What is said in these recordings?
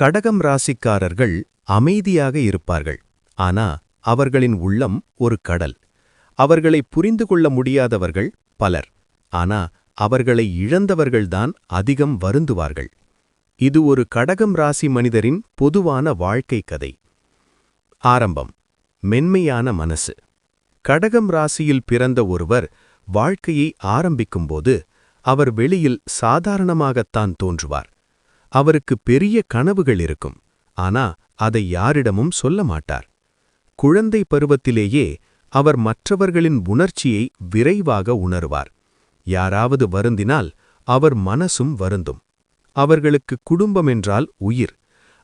கடகம் ராசிக்காரர்கள் அமைதியாக இருப்பார்கள். ஆனா அவர்களின் உள்ளம் ஒரு கடல். அவர்களை புரிந்து கொள்ள முடியாதவர்கள் பலர். ஆனா அவர்களை இழந்தவர்கள்தான் அதிகம் வருந்துவார்கள். இது ஒரு கடகம் ராசி மனிதரின் பொதுவான வாழ்க்கை கதை. ஆரம்பம். மென்மையான மனசு. கடகம் ராசியில் பிறந்த ஒருவர் வாழ்க்கையை ஆரம்பிக்கும்போது அவர் வெளியில் சாதாரணமாகத்தான் தோன்றுவார். அவருக்கு பெரிய கனவுகள் இருக்கும். ஆனா அதை யாரிடமும் சொல்ல மாட்டார். குழந்தை பருவத்திலேயே அவர் மற்றவர்களின் உணர்ச்சியை விரைவாக உணருவார். யாராவது வருந்தினால் அவர் மனசும் வருந்தும். அவர்களுக்கு குடும்பம் என்றால் உயிர்.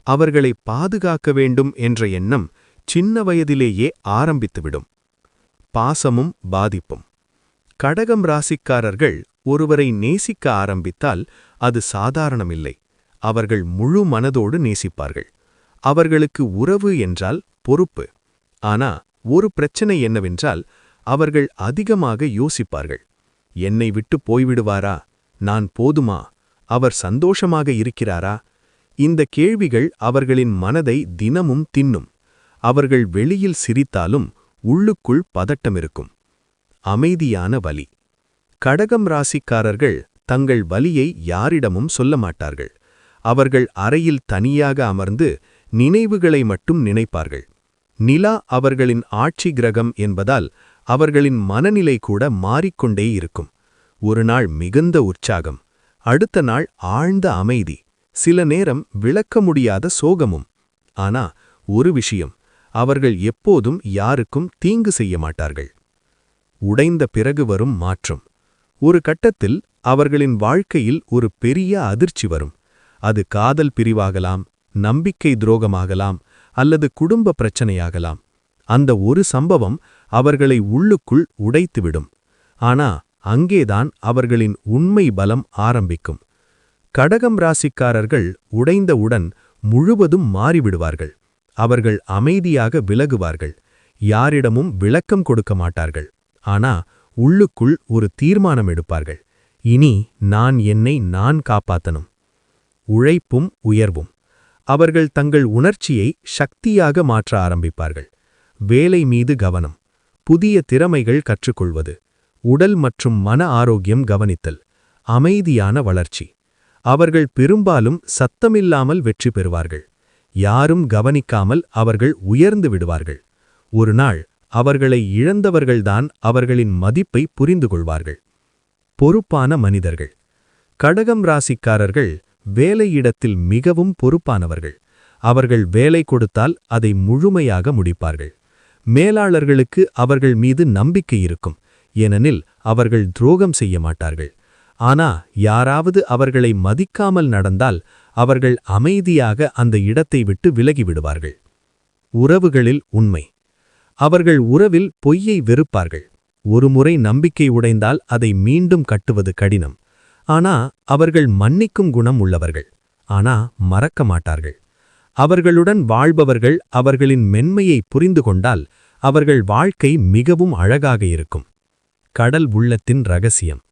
அவர்களை பாதுகாக்க வேண்டும் என்ற எண்ணம் சின்ன வயதிலேயே ஆரம்பித்துவிடும். பாசமும் பாதிப்பும். கடகம் ராசிக்காரர்கள் ஒருவரை நேசிக்க ஆரம்பித்தால் அது சாதாரணமில்லை. அவர்கள் முழு மனதோடு நேசிப்பார்கள். அவர்களுக்கு உறவு என்றால் பொறுப்பு. ஆனா ஒரு பிரச்சனை என்னவென்றால் அவர்கள் அதிகமாக யோசிப்பார்கள். என்னை விட்டு போய்விடுவாரா? நான் போதுமா? அவர் சந்தோஷமாக இருக்கிறாரா? இந்த கேள்விகள் அவர்களின் மனதை தினமும் தின்னும். அவர்கள் வெளியில் சிரித்தாலும் உள்ளுக்குள் பதட்டமிருக்கும். அமைதியான வலி. கடகம் ராசிக்காரர்கள் தங்கள் வலியை யாரிடமும் சொல்ல மாட்டார்கள். அவர்கள் அறையில் தனியாக அமர்ந்து நினைவுகளை மட்டும் நினைப்பார்கள். நிலா அவர்களின் ஆட்சி கிரகம் என்பதால் அவர்களின் மனநிலை கூட மாறிக்கொண்டே இருக்கும். ஒரு நாள் மிகுந்த உற்சாகம். அடுத்த நாள் ஆழ்ந்த அமைதி. சில நேரம் விளக்க முடியாத சோகமும். ஆனா ஒரு விஷயம். அவர்கள் எப்போதும் யாருக்கும் தீங்கு செய்ய மாட்டார்கள். உடைந்த பிறகு வரும் மாற்றம். ஒரு கட்டத்தில் அவர்களின் வாழ்க்கையில் ஒரு பெரிய அதிர்ச்சி வரும். அது காதல் பிரிவாகலாம் நம்பிக்கை துரோகமாகலாம் அல்லது குடும்ப பிரச்சனையாகலாம். அந்த ஒரு சம்பவம் அவர்களை உள்ளுக்குள் உடைத்துவிடும். ஆனா அங்கேதான் அவர்களின் உண்மை பலம் ஆரம்பிக்கும். கடகம் ராசிக்காரர்கள் உடைந்தவுடன் முழுவதும் மாறிவிடுவார்கள். அவர்கள் அமைதியாக விலகுவார்கள். யாரிடமும் விளக்கம் கொடுக்க மாட்டார்கள். ஆனா உள்ளுக்குள் ஒரு தீர்மானம் எடுப்பார்கள். இனி நான் என்னை நான் காப்பாத்தனும் உழைப்பும் உயர்வும். அவர்கள் தங்கள் உணர்ச்சியை சக்தியாக மாற்ற ஆரம்பிப்பார்கள். வேலை மீது கவனம். புதிய திறமைகள் கற்றுக்கொள்வது. உடல் மற்றும் மன ஆரோக்கியம் கவனித்தல். அமைதியான வளர்ச்சி. அவர்கள் பெரும்பாலும் சத்தமில்லாமல் வெற்றி பெறுவார்கள். யாரும் கவனிக்காமல் அவர்கள் உயர்ந்து விடுவார்கள். ஒரு நாள் அவர்களை இழந்தவர்கள்தான் அவர்களின் மதிப்பை புரிந்து கொள்வார்கள் பொறுப்பான மனிதர்கள். கடகம் ராசிக்காரர்கள் வேலையிடத்தில் மிகவும் பொறுப்பானவர்கள். அவர்கள் வேலை கொடுத்தால் அதை முழுமையாக முடிப்பார்கள். மேலாளர்களுக்கு அவர்கள் மீது நம்பிக்கை இருக்கும். ஏனெனில் அவர்கள் துரோகம் செய்ய மாட்டார்கள். ஆனா யாராவது அவர்களை மதிக்காமல் நடந்தால் அவர்கள் அமைதியாக அந்த இடத்தை விட்டு விலகிவிடுவார்கள் உறவுகளில் உண்மை. அவர்கள் உறவில் பொய்யை வெறுப்பார்கள். ஒருமுறை நம்பிக்கை உடைந்தால் அதை மீண்டும் கட்டுவது கடினம். ஆனா அவர்கள் மன்னிக்கும் குணம் உள்ளவர்கள். ஆனா மறக்க மாட்டார்கள். அவர்களுடன் வாழ்பவர்கள் அவர்களின் மென்மையை புரிந்து கொண்டால் அவர்கள் வாழ்க்கை மிகவும் அழகாக இருக்கும். கடல் உள்ளத்தின் ரகசியம்.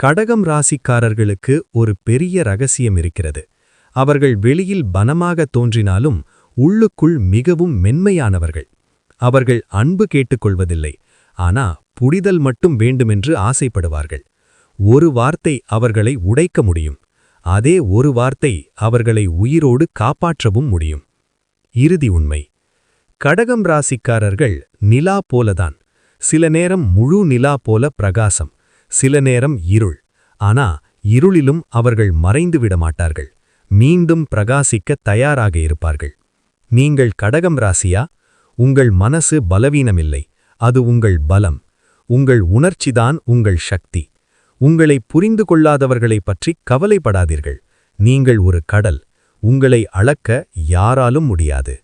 கடகம் ராசிக்காரர்களுக்கு ஒரு பெரிய ரகசியம் இருக்கிறது. அவர்கள் வெளியில் பனமாக தோன்றினாலும் உள்ளுக்குள் மிகவும் மென்மையானவர்கள். அவர்கள் அன்பு கேட்டுக்கொள்வதில்லை. ஆனா புடிதல் மட்டும் வேண்டுமென்று ஆசைப்படுவார்கள். ஒரு வார்த்தை அவர்களை உடைக்க முடியும். அதே ஒரு வார்த்தை அவர்களை உயிரோடு காப்பாற்றவும் முடியும். இறுதி உண்மை. கடகம் ராசிக்காரர்கள் நிலா போலதான். சில நேரம் முழு நிலா போல பிரகாசம் சில நேரம் இருள். ஆனா இருளிலும் அவர்கள் மறைந்து விட மாட்டார்கள். மீண்டும் பிரகாசிக்க தயாராக இருப்பார்கள். நீங்கள் கடகம் ராசியா? உங்கள் மனசு பலவீனமில்லை. அது உங்கள் பலம். உங்கள் உணர்ச்சிதான் உங்கள் சக்தி. உங்களை புரிந்து கொள்ளாதவர்களைப் பற்றி கவலைப்படாதீர்கள். நீங்கள் ஒரு கடல். உங்களை அளக்க யாராலும் முடியாது.